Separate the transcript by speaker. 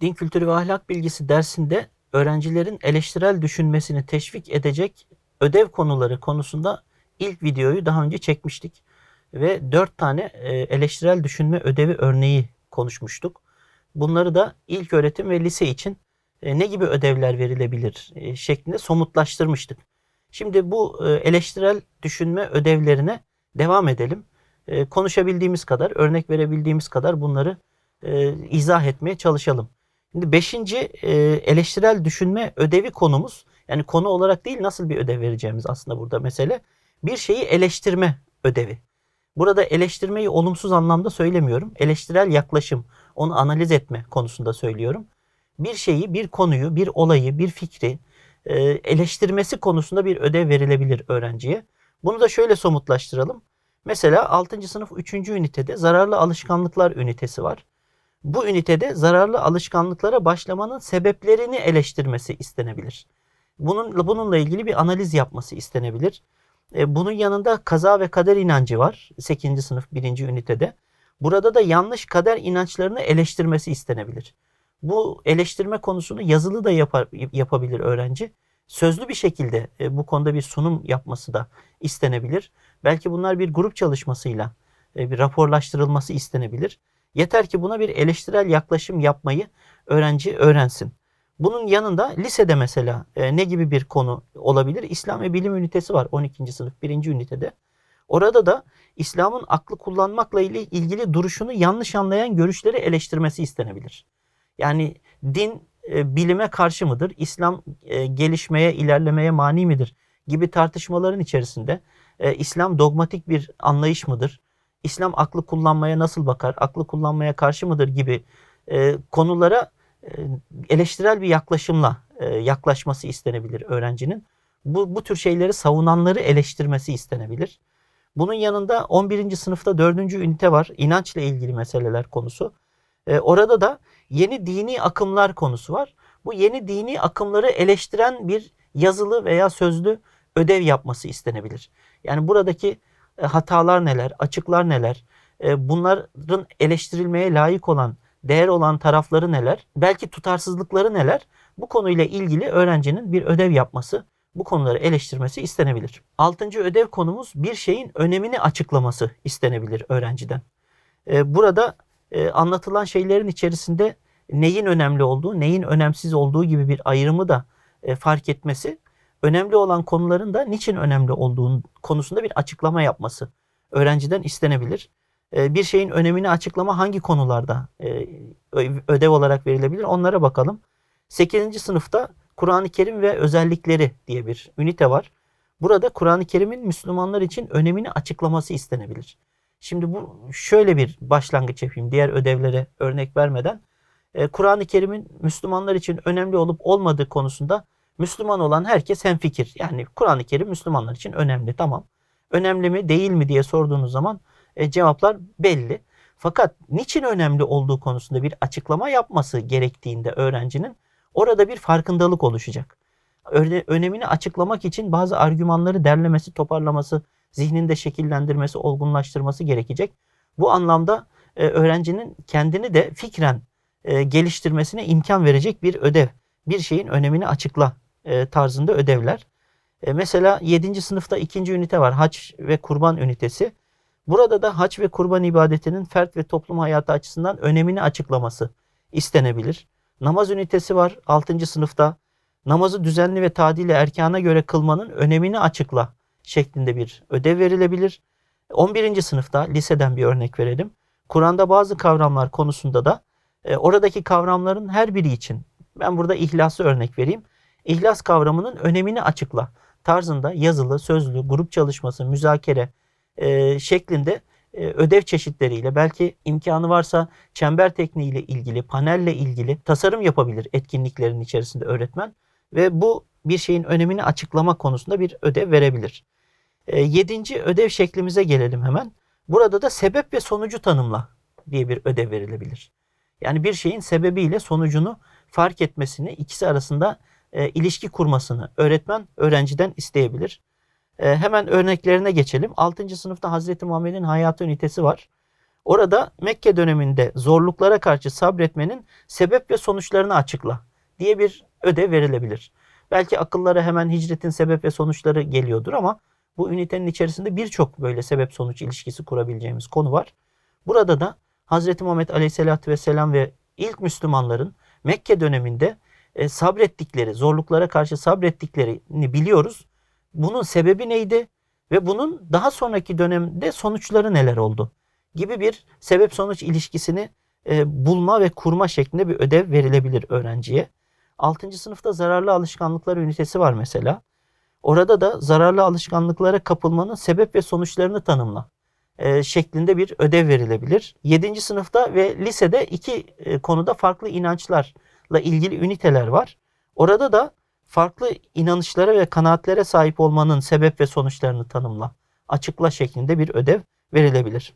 Speaker 1: Din kültürü ve ahlak bilgisi dersinde öğrencilerin eleştirel düşünmesini teşvik edecek ödev konuları konusunda ilk videoyu daha önce çekmiştik. Ve dört tane e, eleştirel düşünme ödevi örneği konuşmuştuk. Bunları da ilk öğretim ve lise için e, ne gibi ödevler verilebilir e, şeklinde somutlaştırmıştık. Şimdi bu eleştirel düşünme ödevlerine devam edelim. Konuşabildiğimiz kadar, örnek verebildiğimiz kadar bunları izah etmeye çalışalım. Şimdi beşinci e, eleştirel düşünme ödevi konumuz, yani konu olarak değil nasıl bir ödev vereceğimiz aslında burada mesele. Bir şeyi eleştirme ödevi. Burada eleştirmeyi olumsuz anlamda söylemiyorum. Eleştirel yaklaşım, onu analiz etme konusunda söylüyorum. Bir şeyi, bir konuyu, bir olayı, bir fikri e, eleştirmesi konusunda bir ödev verilebilir öğrenciye. Bunu da şöyle somutlaştıralım. Mesela 6. sınıf 3. ünitede zararlı alışkanlıklar ünitesi var. Bu ünitede zararlı alışkanlıklara başlamanın sebeplerini eleştirmesi istenebilir. Bunun, bununla ilgili bir analiz yapması istenebilir. E, bunun yanında kaza ve kader inancı var 8. sınıf 1. ünitede. Burada da yanlış kader inançlarını eleştirmesi istenebilir. Bu eleştirme konusunu yazılı da yapar, yapabilir öğrenci. Sözlü bir şekilde e, bu konuda bir sunum yapması da istenebilir. Belki bunlar bir grup çalışmasıyla e, bir raporlaştırılması istenebilir. Yeter ki buna bir eleştirel yaklaşım yapmayı öğrenci öğrensin. Bunun yanında lisede mesela e, ne gibi bir konu olabilir? İslam ve bilim ünitesi var 12. sınıf 1. ünitede. Orada da İslam'ın aklı kullanmakla ilgili duruşunu yanlış anlayan görüşleri eleştirmesi istenebilir. Yani din e, bilime karşı mıdır? İslam e, gelişmeye, ilerlemeye mani midir? Gibi tartışmaların içerisinde e, İslam dogmatik bir anlayış mıdır? İslam aklı kullanmaya nasıl bakar? Aklı kullanmaya karşı mıdır? Gibi e, konulara e, eleştirel bir yaklaşımla e, yaklaşması istenebilir öğrencinin. Bu, bu tür şeyleri savunanları eleştirmesi istenebilir. Bunun yanında 11. sınıfta 4. ünite var. İnançla ilgili meseleler konusu. E, orada da yeni dini akımlar konusu var. Bu yeni dini akımları eleştiren bir yazılı veya sözlü ödev yapması istenebilir. Yani buradaki hatalar neler, açıklar neler, e, bunların eleştirilmeye layık olan, değer olan tarafları neler, belki tutarsızlıkları neler, bu konuyla ilgili öğrencinin bir ödev yapması, bu konuları eleştirmesi istenebilir. Altıncı ödev konumuz bir şeyin önemini açıklaması istenebilir öğrenciden. E, burada anlatılan şeylerin içerisinde neyin önemli olduğu, neyin önemsiz olduğu gibi bir ayrımı da fark etmesi önemli olan konuların da niçin önemli olduğu konusunda bir açıklama yapması öğrenciden istenebilir. Ee, bir şeyin önemini açıklama hangi konularda e, ödev olarak verilebilir onlara bakalım. 8. sınıfta Kur'an-ı Kerim ve özellikleri diye bir ünite var. Burada Kur'an-ı Kerim'in Müslümanlar için önemini açıklaması istenebilir. Şimdi bu şöyle bir başlangıç yapayım diğer ödevlere örnek vermeden. Ee, Kur'an-ı Kerim'in Müslümanlar için önemli olup olmadığı konusunda Müslüman olan herkes hemfikir. Yani Kur'an-ı Kerim Müslümanlar için önemli tamam. Önemli mi değil mi diye sorduğunuz zaman e, cevaplar belli. Fakat niçin önemli olduğu konusunda bir açıklama yapması gerektiğinde öğrencinin orada bir farkındalık oluşacak. Önemini açıklamak için bazı argümanları derlemesi, toparlaması, zihninde şekillendirmesi, olgunlaştırması gerekecek. Bu anlamda e, öğrencinin kendini de fikren e, geliştirmesine imkan verecek bir ödev. Bir şeyin önemini açıkla e, tarzında ödevler. E, mesela 7. sınıfta 2. ünite var. Haç ve kurban ünitesi. Burada da haç ve kurban ibadetinin fert ve toplum hayatı açısından önemini açıklaması istenebilir. Namaz ünitesi var 6. sınıfta. Namazı düzenli ve tadili erkana göre kılmanın önemini açıkla şeklinde bir ödev verilebilir. 11. sınıfta liseden bir örnek verelim. Kur'an'da bazı kavramlar konusunda da e, oradaki kavramların her biri için ben burada ihlası örnek vereyim İhlas kavramının önemini açıkla tarzında yazılı, sözlü, grup çalışması, müzakere e, şeklinde e, ödev çeşitleriyle belki imkanı varsa çember tekniğiyle ilgili, panelle ilgili tasarım yapabilir etkinliklerin içerisinde öğretmen ve bu bir şeyin önemini açıklama konusunda bir ödev verebilir. E, yedinci ödev şeklimize gelelim hemen. Burada da sebep ve sonucu tanımla diye bir ödev verilebilir. Yani bir şeyin sebebiyle sonucunu fark etmesini ikisi arasında e, ilişki kurmasını öğretmen öğrenciden isteyebilir. E, hemen örneklerine geçelim. 6. sınıfta Hazreti Muhammed'in hayatı ünitesi var. Orada Mekke döneminde zorluklara karşı sabretmenin sebep ve sonuçlarını açıkla diye bir ödev verilebilir. Belki akıllara hemen hicretin sebep ve sonuçları geliyordur ama bu ünitenin içerisinde birçok böyle sebep sonuç ilişkisi kurabileceğimiz konu var. Burada da Hz. Muhammed Aleyhisselatü Vesselam ve ilk Müslümanların Mekke döneminde e, sabrettikleri, zorluklara karşı sabrettiklerini biliyoruz. Bunun sebebi neydi ve bunun daha sonraki dönemde sonuçları neler oldu gibi bir sebep sonuç ilişkisini e, bulma ve kurma şeklinde bir ödev verilebilir öğrenciye. 6. sınıfta zararlı alışkanlıklar ünitesi var mesela. Orada da zararlı alışkanlıklara kapılmanın sebep ve sonuçlarını tanımla e, şeklinde bir ödev verilebilir. 7. sınıfta ve lisede iki e, konuda farklı inançlarla ilgili üniteler var. Orada da farklı inanışlara ve kanaatlere sahip olmanın sebep ve sonuçlarını tanımla, açıkla şeklinde bir ödev verilebilir.